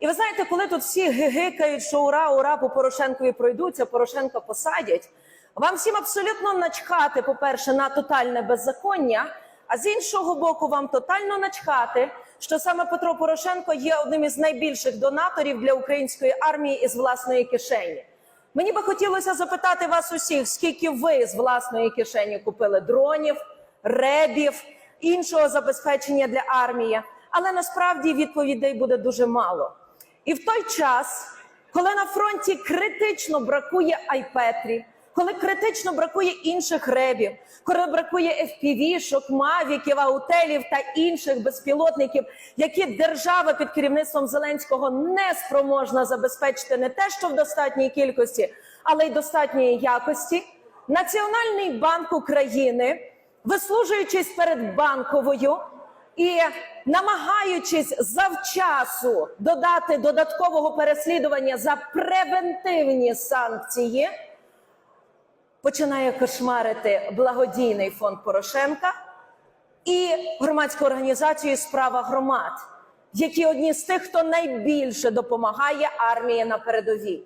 І ви знаєте, коли тут всі гигикають, що ура, ура, по Порошенкові пройдуться, Порошенка посадять. Вам всім абсолютно начхати, по-перше, на тотальне беззаконня, а з іншого боку, вам тотально начхати, що саме Петро Порошенко є одним із найбільших донаторів для української армії із власної кишені. Мені би хотілося запитати вас усіх, скільки ви з власної кишені купили дронів, ребів, іншого забезпечення для армії, але насправді відповідей буде дуже мало. І в той час, коли на фронті критично бракує айпетрів, коли критично бракує інших ребів, коли бракує FPV-шок, мавіків, аутелів та інших безпілотників, які держава під керівництвом Зеленського не спроможна забезпечити не те, що в достатній кількості, але й достатньої якості, Національний банк України, вислужуючись перед банковою і намагаючись завчасу додати додаткового переслідування за превентивні санкції, починає кошмарити благодійний фонд Порошенка і громадську організацію Справа громад, які одні з тих, хто найбільше допомагає армії на передовій.